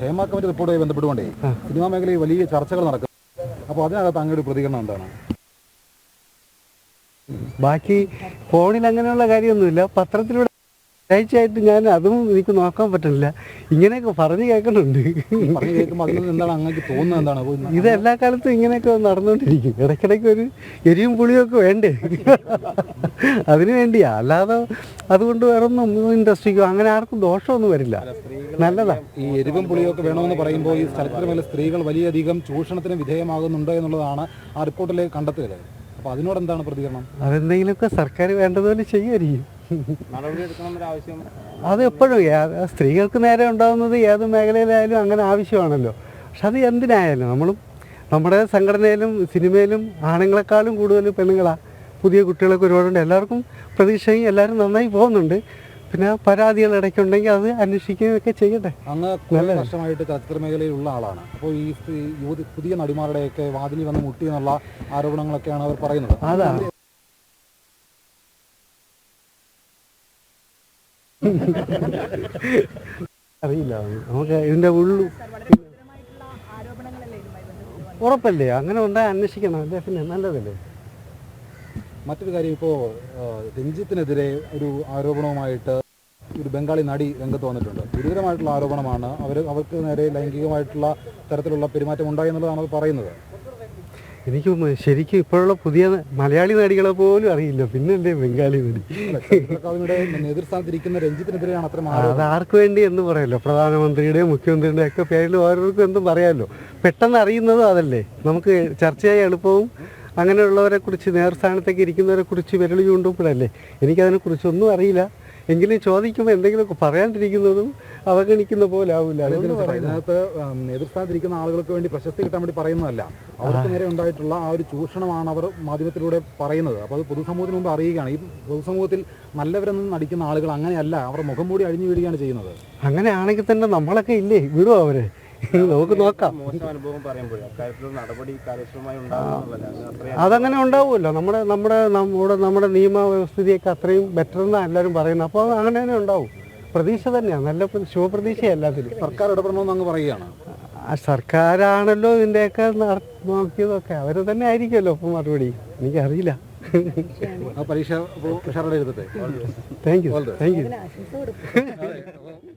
Hema committee റിപ്പോർട്ടുമായി ബന്ധപ്പെട്ടുകൊണ്ടേ cinema മേഖലയിൽ വലിയ ചർച്ചകൾ നടക്കും അപ്പോൾ അതിനകത്ത് അങ്ങയുടെ പ്രതികരണം എന്താണ്? ബാക്കി ഫോണിൽ അങ്ങനെയുള്ള കാര്യമൊന്നുമില്ല. പത്രത്തിലൂടെ ആഴ്ചയായിട്ട് ഞാൻ അതും എനിക്ക് നോക്കാൻ പറ്റുന്നില്ല. ഇങ്ങനെയൊക്കെ പറഞ്ഞു കേൾക്കുന്നുണ്ട്. പറഞ്ഞു കേൾക്കുമ്പോൾ അതിൽ എന്താണ് തോന്നുന്നത് എന്താണ്? ഇത് എല്ലാ കാലത്തും ഇങ്ങനെയൊക്കെ നടന്നുകൊണ്ടിരിക്കും. ഇടയ്ക്കിടയ്ക്ക് ഒരു എരിയും പുളിയൊക്കെ വേണ്ടേ? അതിനു വേണ്ടിയാ. അല്ലാതെ അതുകൊണ്ട് വേറെ ഒന്നും ഇൻഡസ്ട്രിക്കോ അങ്ങനെ ആർക്കും ദോഷമൊന്നും വരില്ല. നല്ലതാ. ഈ എരിവും പുളിയൊക്കെ വേണമെന്ന് പറയുമ്പോൾ ഈ സ്ഥലത്തിലെ സ്ത്രീകൾ വലിയധികം ചൂഷണത്തിന് വിധേയമാകുന്നുണ്ട് എന്നുള്ളതാണ് ആ റിപ്പോർട്ടിലെ കണ്ടെത്തുക അപ്പോൾ അതിനോട് എന്താണ് പ്രതികരണം? അതെന്തെങ്കിലുമൊക്കെ സർക്കാർ വേണ്ടതുപോലെ ചെയ്യുമായിരിക്കും. അത് എപ്പോഴും സ്ത്രീകൾക്ക് നേരെ ഉണ്ടാകുന്നത് ഏത് മേഖലയിലായാലും അങ്ങനെ ആവശ്യമാണല്ലോ. പക്ഷെ അത് എന്തിനായാലും നമ്മളും നമ്മുടെ സംഘടനയിലും സിനിമയിലും ആണുങ്ങളെക്കാളും കൂടുതൽ പെണ്ണുങ്ങളാണ് പുതിയ കുട്ടികളൊക്കെ ഒരുപാടുണ്ട്. എല്ലാവർക്കും പ്രതീക്ഷയും എല്ലാവരും നന്നായി പോകുന്നുണ്ട്. പിന്നെ പരാതികൾ ഇടയ്ക്കുണ്ടെങ്കിൽ അത് അന്വേഷിക്കുകയൊക്കെ ചെയ്യട്ടെ. അങ്ങ് നല്ല വർഷമായിട്ട് ചലച്ചിത്ര മേഖലയിലുള്ള ആളാണ്. അപ്പോൾ ഈ പുതിയ നടിമാരുടെയൊക്കെ വാതിലിൽ വന്ന് മുട്ടി എന്നുള്ള ആരോപണങ്ങളൊക്കെയാണ് അവർ പറയുന്നത്. അറിയില്ല. നമുക്ക് ഇതിന്റെ ഉള്ളു. ഉറപ്പല്ലേ? അങ്ങനെ ഉണ്ടായി അന്വേഷിക്കണം. അല്ലേ? പിന്നെ നല്ലതല്ലേ? മറ്റൊരു കാര്യം ഇപ്പോ രഞ്ജിത്തിനെതിരെ ഒരു ആരോപണവുമായിട്ട് ഒരു ബംഗാളി നടി രംഗത്ത് വന്നിട്ടുണ്ട്. ഗുരുതരമായിട്ടുള്ള ആരോപണമാണ്. അവർ അവർക്ക് നേരെ ലൈംഗികമായിട്ടുള്ള തരത്തിലുള്ള പെരുമാറ്റം ഉണ്ടായി എന്നുള്ളതാണ് അവർ പറയുന്നത്. എനിക്ക് ശരിക്കും ഇപ്പോഴുള്ള പുതിയ മലയാളി നടികളെ പോലും അറിയില്ല. പിന്നെ പിന്നല്ലേ ബംഗാളി നടി? രഞ്ജിത്തിനെതിരെയാണ് ആരോപണം അത് ആർക്ക് വേണ്ടി എന്ന് പറയല്ലോ. പ്രധാനമന്ത്രിയുടെയും മുഖ്യമന്ത്രിയുടെ ഒക്കെ പേരിൽ ഓരോർക്കും എന്തും പറയാമല്ലോ പെട്ടെന്ന് അറിയുന്നതും അതല്ലേ. നമുക്ക് ചർച്ചയായി എളുപ്പവും അങ്ങനെയുള്ളവരെ കുറിച്ച് നേതൃസ്ഥാനത്തേക്ക് ഇരിക്കുന്നവരെ കുറിച്ച് വിരൽ ചൂണ്ടുമ്പോഴല്ലേ എനിക്കതിനെക്കുറിച്ചൊന്നും അറിയില്ല. എങ്കിലും ചോദിക്കുമ്പോൾ എന്തെങ്കിലുമൊക്കെ പറയാണ്ടിരിക്കുന്നതും അവഗണിക്കുന്ന പോലെ ആവില്ല ഇതിനകത്ത് എതിർസ്ഥാനത്തിരിക്കുന്ന ആളുകൾക്ക് വേണ്ടി പ്രശസ്തി കിട്ടാൻ വേണ്ടി പറയുന്നതല്ല. അവർക്ക് നേരെ ഉണ്ടായിട്ടുള്ള ആ ഒരു ചൂഷണമാണ് അവർ മാധ്യമത്തിലൂടെ പറയുന്നത്. അപ്പോൾ അത് പൊതുസമൂഹത്തിന് മുമ്പ് അറിയുകയാണ്. ഈ പൊതുസമൂഹത്തിൽ നല്ലവരെന്ന് നടിക്കുന്ന ആളുകൾ അങ്ങനെയല്ല. അവർ മുഖം മൂടി അഴിഞ്ഞു വീഴുകയാണ് ചെയ്യുന്നത്. അങ്ങനെയാണെങ്കിൽ തന്നെ നമ്മളൊക്കെ ഇല്ലേ? വിടുവോ അവർ? നമുക്ക് നോക്കാം. അതങ്ങനെ ഉണ്ടാവുമല്ലോ. നമ്മുടെ നമ്മുടെ നമ്മുടെ നമ്മുടെ നിയമ വ്യവസ്ഥിതിയൊക്കെ അത്രയും ബെറ്റർ എന്നാണ് എല്ലാവരും പറയുന്നത്. അപ്പോൾ അങ്ങനെ തന്നെ ഉണ്ടാവും. പ്രതീക്ഷ തന്നെയാണ്. നല്ല ശുഭപ്രതീക്ഷ എല്ലാത്തിനും. എല്ലാത്തിലും സർക്കാർ ഇടപെടണമെന്ന് അങ്ങ് പറയുകയാണ്. ആ സർക്കാരാണല്ലോ ഇതിന്റെയൊക്കെ നട- നോക്കിയതൊക്കെ. അവർ തന്നെ ആയിരിക്കുമല്ലോ അപ്പം മറുപടി. എനിക്കറിയില്ല. ആ പരീക്ഷ അപ്പോൾ ഉഷാറുടെ എഴുതട്ടെ? Thank you thank you